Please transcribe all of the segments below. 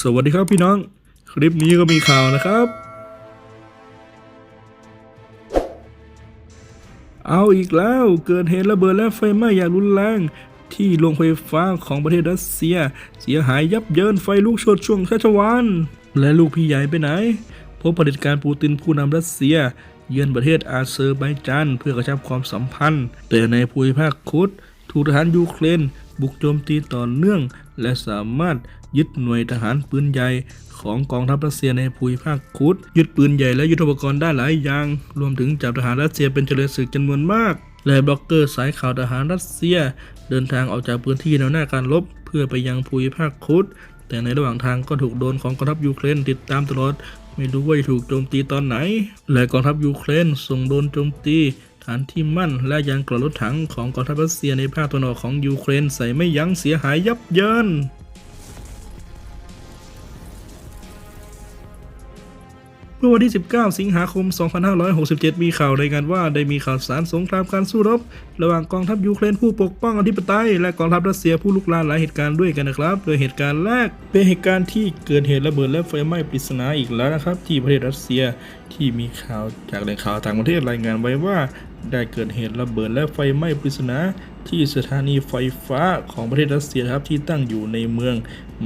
สวัสดีครับพี่น้อง คลิปนี้ก็มีข่าวนะครับ เอาอีกแล้วเกิดเหตุระเบิดและไฟไหม้อย่างรุนแรง ที่โรงไฟฟ้าของประเทศรัสเซีย เสียหายยับเยินไฟลุกโชนช่วงชัชวานและลูกพี่ใหญ่ไปไหนพบผด็จการปูตินผู้นำรัสเซีย เยือนประเทศอาเซอร์ไบจานเพื่อกระชับความสัมพันธ์ แต่ในภูมิภาคคุดถูกทหารยูเครนบุกโจมตีต่อเนื่อง และสามารถ ยึดหน่วยทหารปืนใหญ่ของกองทัพรัสเซียในภูมิภาคคุดยึดปืนใหญ่และยุทโธปกรณ์ได้หลายอย่าง รวมถึงจับทหารรัสเซียเป็นเจริญศึกจำนวนมาก และบล็อกเกอร์สายข่าวทหารรัสเซีย เดินทางออกจากพื้นที่แนวหน้าการรบเพื่อไปยังภูมิภาคคุดแต่ในระหว่างทางก็ถูกโดนของกองทัพยูเครนติดตามตลอด ไม่รู้ว่าจะถูกโจมตีตอนไหน และกองทัพยูเครนส่งโดนโจมตีฐานที่มั่นและยางกรดรถถังของกองทัพรัสเซียในภาคตะวันออกของยูเครนใส่ไม่ยั้งเสียหายยับเยิน มื่อวันที่ 19 สิงหาคม 2567 มีข่าวรายงานว่าได้มีข่าวสารสงครามการสู้รบ ระหว่างกองทัพยูเครนผู้ปกป้องอธิปไตย และกองทัพรัสเซียผู้ลุกลานหลายเหตุการณ์ด้วยกันนะครับ โดยเหตุการณ์แรกเป็นเหตุการณ์ที่เกิดเหตุระเบิดและไฟไหม้ปริศนาอีกแล้วนะครับ ที่ประเทศรัสเซียที่มีข่าวจากแหล่งข่าวต่างประเทศรายงานไว้ว่า ได้เกิดเหตุระเบิดและไฟไหม้ปริศนาที่สถานีไฟฟ้าของประเทศรัสเซียครับที่ตั้งอยู่ในเมือง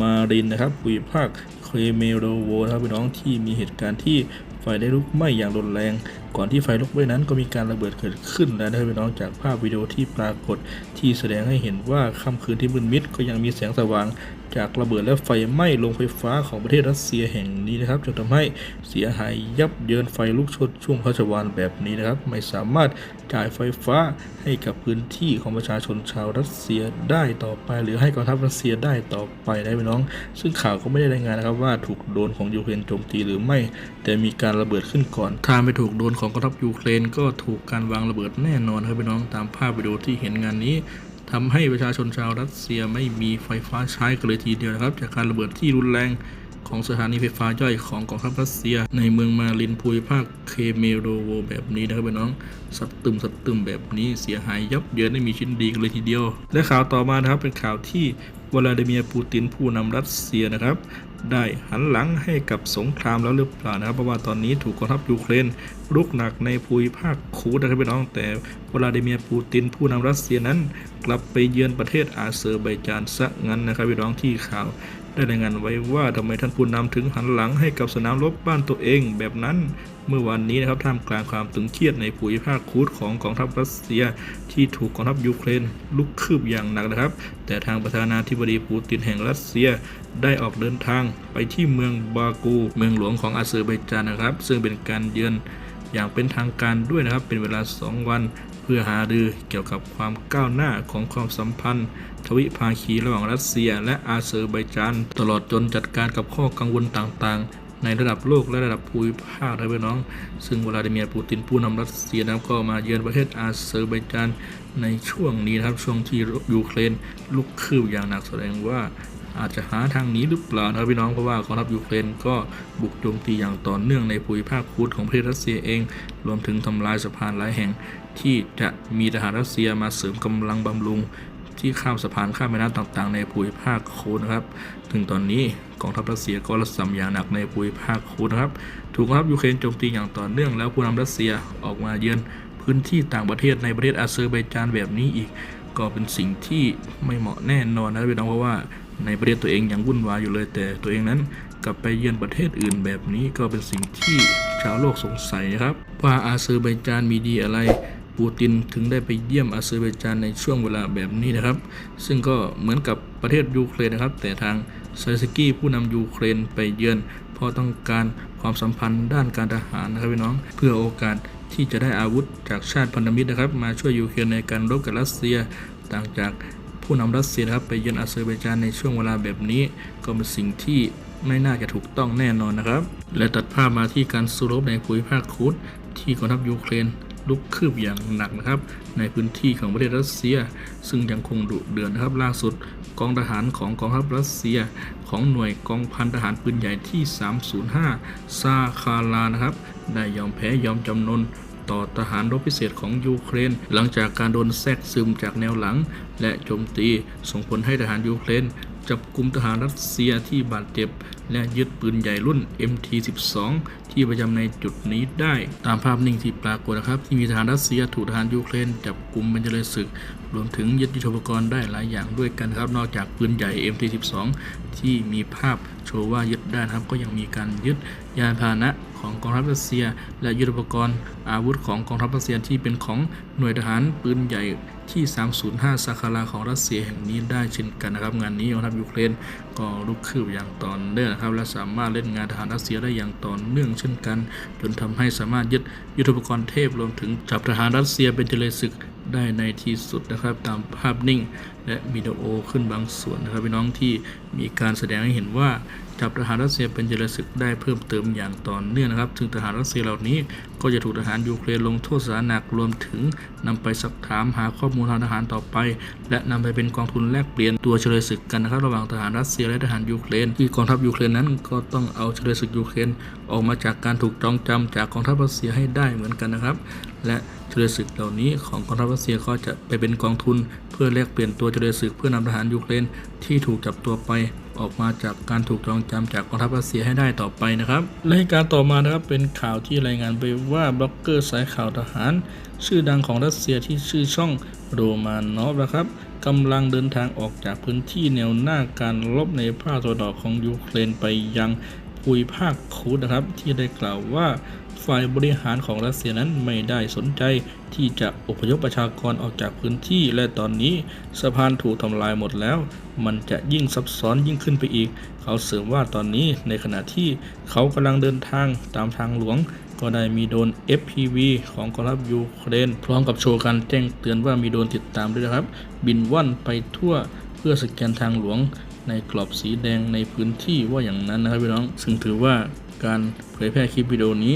มารินนะครับภูมิภาคเครเมโรโวครับพี่น้องที่มีเหตุการณ์ที่ไฟได้ลุกไหม้อย่างรุนแรง ก่อนที่ไฟลุกไหม้นั้นก็มีการระเบิดเกิดขึ้น แล้วนะพี่น้องจากภาพวิดีโอที่ปรากฏที่แสดงให้เห็นว่าค่ำคืนที่มืดมิดก็ยังมีแสงสว่าง จากระเบิดและไฟไหม้โรงไฟฟ้าของประเทศรัสเซียแห่งนี้นะครับจนทำให้เสียหายยับเยินไฟลุกชนช่วงพระชวานแบบนี้นะครับ ไม่สามารถจ่ายไฟฟ้าให้กับพื้นที่ของประชาชนชาวรัสเซียได้ต่อไป หรือให้กองทัพรัสเซียได้ต่อไปได้ไหมน้อง ซึ่งข่าวก็ไม่ได้รายงานนะครับว่าถูกโดนของยูเครนโจมตีหรือไม่ แต่มีการระเบิดขึ้นก่อนถ้าไม่ถูกโดนของกองทัพยูเครนก็ถูกการวางระเบิดแน่นอนครับพี่น้องตามภาพวิดีโอที่เห็นงานนี้ ทำให้ประชาชนชาวรัสเซียไม่มีไฟฟ้าใช้กันเลยทีเดียวนะครับ จากการระเบิดที่รุนแรงของสถานีไฟฟ้าย่อยของกองทัพรัสเซีย ในเมืองมาลินภูมิภาคเคเมโรโวแบบนี้นะครับพี่น้อง สัตตึมสัตตึมแบบนี้เสียหายยับเยินไม่มีชิ้นดีกันเลยทีเดียว และข่าวต่อมานะครับเป็นข่าวที่วลาดิเมียร์ปูตินผู้นำรัสเซียนะครับ ได้หันหลังให้กับสงครามแล้วหรือเปล่านะครับเพราะว่าตอนนี้ถูกกองทัพยูเครนรุกหนักในภูมิภาคคูดนะครับพี่น้อง แต่วลาดิเมียร์ปูตินผู้นำรัสเซียนั้น กลับไปเยือนประเทศอาเซอร์ไบจานซะงั้นนะครับพี่น้องที่ข่าวได้รายงานไว้ว่าทำไมท่านผู้นำถึงหันหลังให้กับสนามรบบ้านตัวเองแบบนั้น เมื่อวันนี้นะครับท่ามกลางความตึงเครียดในภูมิภาคคูดของกองทัพรัสเซีย ที่ถูกกองทัพยูเครนลุกคืบอย่างหนักนะครับ แต่ทางประธานาธิบดีปูตินแห่งรัสเซียได้ออกเดินทางไปที่เมืองบากู เมืองหลวงของอาเซอร์ไบจานนะครับ ซึ่งเป็นการเยือนอย่างเป็นทางการด้วยนะครับเป็นเวลา 2 วันเพื่อหารือเกี่ยวกับความก้าวหน้าของความสัมพันธ์ ทวิภาคีระหว่างรัสเซีย และอาเซอร์ไบจานตลอดจนจัดการกับข้อกังวลต่างๆ ในระดับโลกและระดับภูมิภาคนะพี่น้อง ซึ่งวลาดิเมียร์ปูตินผู้นำรัสเซียนะครับก็มาเยือนประเทศอาเซอร์ไบจานในช่วงนี้นะครับช่วงที่ยูเครนลุกคืบอย่างหนักแสดงว่าอาจจะหาทางหนี้หรือเปล่านะครับพี่น้องเพราะว่ากองทัพยูเครนก็บุกโจมตีอย่างต่อเนื่องในภูมิภาคคูดของประเทศรัสเซียเอง รวมถึงทำลายสะพานหลายแห่งที่จะมีทหารรัสเซียมาเสริมกำลังบำรุง ที่ข้ามสะพานข้ามแม่น้ำต่างๆ ในภูมิภาคโคดนะครับ ถึงตอนนี้กองทัพรัสเซียก็ระสำอย่างหนักในภูมิภาคโคดนะครับ ถูกกองทัพยูเครนโจมตีอย่างต่อเนื่องแล้วผู้นำรัสเซียออกมาเยือนพื้นที่ต่างประเทศในประเทศอาเซอร์ไบจานแบบนี้อีก ก็เป็นสิ่งที่ไม่เหมาะแน่นอนนะพี่น้องเพราะว่าในประเทศตัวเองยังวุ่นวายอยู่เลย แต่ตัวเองนั้นกลับไปเยือนประเทศอื่นแบบนี้ก็เป็นสิ่งที่ชาวโลกสงสัยนะครับ ว่าอาเซอร์ไบจานมีดีอะไร ปูตินถึงได้ไปเยี่ยมอาเซอร์ไบจานในช่วงเวลาแบบนี้นะครับ ซึ่งก็เหมือนกับประเทศยูเครนนะครับ แต่ทางไซสกี้ผู้นำยูเครนไปเยือน เพราะต้องการความสัมพันธ์ด้านการทหารนะครับพี่น้อง เพื่อโอกาสที่จะได้อาวุธจากชาติพันธมิตรนะครับ มาช่วยยูเครนในการรบกับรัสเซียต่างจากผู้นำรัสเซียนะครับไปเยือนอาเซอร์ไบจานในช่วงเวลาแบบนี้ ก็เป็นสิ่งที่ไม่น่าจะถูกต้องแน่นอนนะครับ และตัดภาพมาที่การสู้รบในภูมิภาคคูดที่กองทัพยูเครน ลุกคืบอย่างหนักนะครับ ในพื้นที่ของประเทศรัสเซีย ซึ่งยังคงดุเดือดนะครับ ล่าสุดกองทหารของกองทัพรัสเซีย ของหน่วยกองพันทหารปืนใหญ่ที่ 305 ซาคารานะครับ ได้ยอมแพ้ยอมจำนนต่อทหารรบพิเศษของยูเครน หลังจากการโดนแทรกซึมจากแนวหลัง และโจมตีส่งผลให้ทหารยูเครน จับกลุ่มทหารรัสเซียที่บาดเจ็บ และยึดปืนใหญ่รุ่น MT-12 ที่ประจำในจุดนี้ได้ ตามภาพนิ่งที่ปรากฏนะครับ ที่มีทหารรัสเซียถูกทหารยูเครนจับกลุ่มเป็นเจริญศึก รวมถึงยึดยุทโธปกรณ์ได้หลายอย่างด้วยกันครับ นอกจากปืนใหญ่ MT-12 ที่มีภาพ โชว์ว่ายึดได้นะครับก็ยังมีการยึดยานพาหนะของกองทัพรัสเซีย และยุทโธปกรณ์อาวุธของกองทัพรัสเซียที่เป็นของหน่วยทหารปืนใหญ่ที่ 305ซาคาราของรัสเซียแห่งนี้ได้เช่นกันนะครับ งานนี้กองทัพยูเครนก็ลุกคืบอย่างต่อเนื่องนะครับ และสามารถเล่นงานทหารรัสเซียได้อย่างต่อเนื่องเช่นกัน จนทำให้สามารถยึดยุทโธปกรณ์เทพรวมถึงจับทหารรัสเซียเป็นเจริญศึก ได้ในที่สุดนะครับ ตามภาพนิ่ง และวิดีโอขึ้นบางส่วนนะครับพี่น้องที่มีการแสดงให้เห็นว่า จับทหารรัสเซียเป็นเจรศึกได้เพิ่มเติมอย่างต่อเนื่องนะครับ ซึ่งทหารรัสเซียเหล่านี้ ก็จะถูกทหารยูเครนลงโทษสาหนักรวมถึงนำไปสักถามหาข้อมูลทางทหารต่อไป และนำไปเป็นกองทุนแลกเปลี่ยนตัวเฉลยศึกกันนะครับ ระหว่างทหารรัสเซียและทหารยูเครนที่กองทัพยูเครนนั้นก็ต้องเอาเฉลยศึกยูเครนออกมาจากการถูกจองจำจากกองทัพรัสเซียให้ได้เหมือนกันนะครับ และเฉลยศึกเหล่านี้ของกองทัพรัสเซียก็จะไปเป็นกองทุน เพื่อแลกเปลี่ยนตัวเฉลยศึกเพื่อนำทหารยูเครนที่ถูกจับตัวไป ออกมาจากการถูกจองจำจากกองทัพรัสเซียให้ได้ต่อไปนะครับและการต่อมานะครับเป็นข่าวที่รายงานไปว่าบล็อกเกอร์สายข่าวทหาร ชื่อดังของรัสเซียที่ชื่อช่องโรมานอฟนะครับกำลังเดินทางออกจากพื้นที่แนวหน้าการรบในภาคตะวันออกของยูเครนไปยัง ภูมิภาคคูดนะครับ ที่ได้กล่าวว่าฝ่ายบริหารของรัสเซียนั้นไม่ได้สนใจที่จะอพยพประชากรออกจากพื้นที่และตอนนี้สะพานถูกทำลายหมดแล้ว มันจะยิ่งซับซ้อนยิ่งขึ้นไปอีก เขาเสริมว่าตอนนี้ในขณะที่เขากำลังเดินทางตามทางหลวง ก็ได้มีโดน FPV ของกองทัพยูเครน พร้อมกับโชว์การแจ้งเตือนว่ามีโดนติดตามด้วยนะครับ บินว่อนไปทั่วเพื่อสแกนทางหลวง ในกรอบสีแดงในพื้นที่ว่าอย่างนั้นนะครับพี่น้อง ซึ่งถือว่าการเผยแพร่คลิปวิดีโอนี้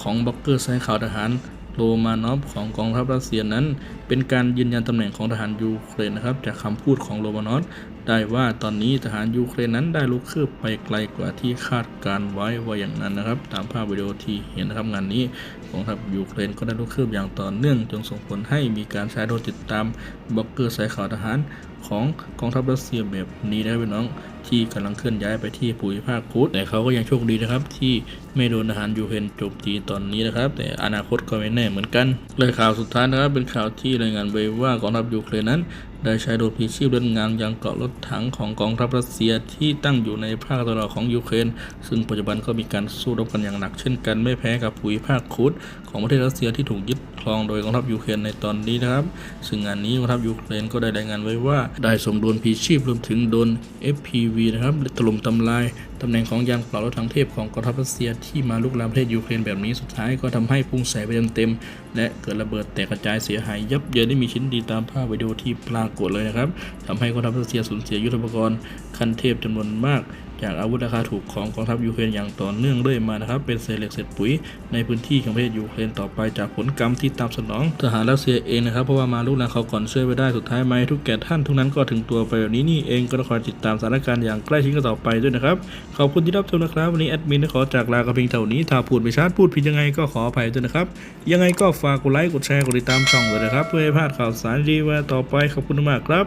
ของบล็อกเกอร์สายข่าวทหารโรมานอฟของกองทัพรัสเซียนั้น เป็นการยืนยันตำแหน่งของทหารยูเครนนะครับ จากคำพูดของโรมานอฟได้ว่าตอนนี้ทหารยูเครนนั้นได้ลุกคืบไปไกลกว่าที่คาดการไว้ว่าอย่างนั้นนะครับ ตามภาพวิดีโอที่เห็นนะครับงานนี้กองทัพยูเครนก็ได้ลุกคืบอย่างต่อเนื่องจนส่งผลให้มีการใช้โดรนติดตามบล็อกเกอร์สายข่าวทหารของกองทัพรัสเซียแบบนี้นะพี่น้องที่กำลังเคลื่อนย้ายไปที่ภูมิภาคคูดแต่เขาก็ยังโชคดีนะครับ ที่ไม่โดนทหารยูเครนโจมตีตอนนี้นะครับ แต่อนาคตก็ไม่แน่เหมือนกันเลยข่าวสุดท้ายนะครับเป็นข่าวที่รายงานไว้ว่ากองทัพยูเครนนั้น ได้ใช้โดรนพีชีพเล่นงานยังเกาะรถถังของกองทัพรัสเซียที่ตั้งอยู่ในภาคตะวันออกของยูเครน ซึ่งปัจจุบันก็มีการสู้รบกันอย่างหนักเช่นกันไม่แพ้กับภูมิภาคคูดของประเทศรัสเซียที่ถูกยึดครองโดยกองทัพยูเครนในตอนนี้นะครับ ซึ่งงานนี้กองทัพยูเครนก็ได้รายงานไว้ว่าได้ส่งโดรนพีชีพรวมถึงโดรน FPV นะครับถล่มทำลาย ตำแหน่งของยานปรารถถังเทพของกองทัพรัสเซียที่มาลุกลามประเทศยูเครนแบบนี้สุดท้ายก็ทำให้พุ่งใสไปเต็มๆและเกิดระเบิดแตกกระจายเสียหายยับเยินได้มีชิ้นดีตามภาพวิดีโอที่ปรากฏเลยนะครับทำให้กองทัพรัสเซียสูญเสียยุทธปกรณ์คันเทพจำนวนมาก จากอาวุธราคาถูกของกองทัพยูเครนอย่างต่อเนื่องเรื่อยมานะครับ เป็นเศษเหล็กเศษปุ๋ยในพื้นที่ของประเทศยูเครนต่อไปจากผลกรรมที่ตามสนองทหารรัสเซียเองนะครับเพราะว่ามาลุกลามเขาก่อนช่วยไว้ได้สุดท้ายไหมทุกแก่ท่านทุกนั้นก็ถึงตัวไปแบบนี้นี่เองก็ต้องคอยติดตามสถานการณ์อย่างใกล้ชิดกันต่อไปด้วยนะครับขอบคุณที่รับชมนะครับวันนี้แอดมินขอจากลากับเพียงเท่านี้ถ้าพูดไม่ชัดพูดผิดยังไงก็ขออภัยด้วยนะครับยังไงก็ฝากกดไลค์กดแชร์กดติดตามช่องเลยนะครับเพื่อให้พลาดข่าวสารดีๆว่าต่อไปขอบคุณมากครับ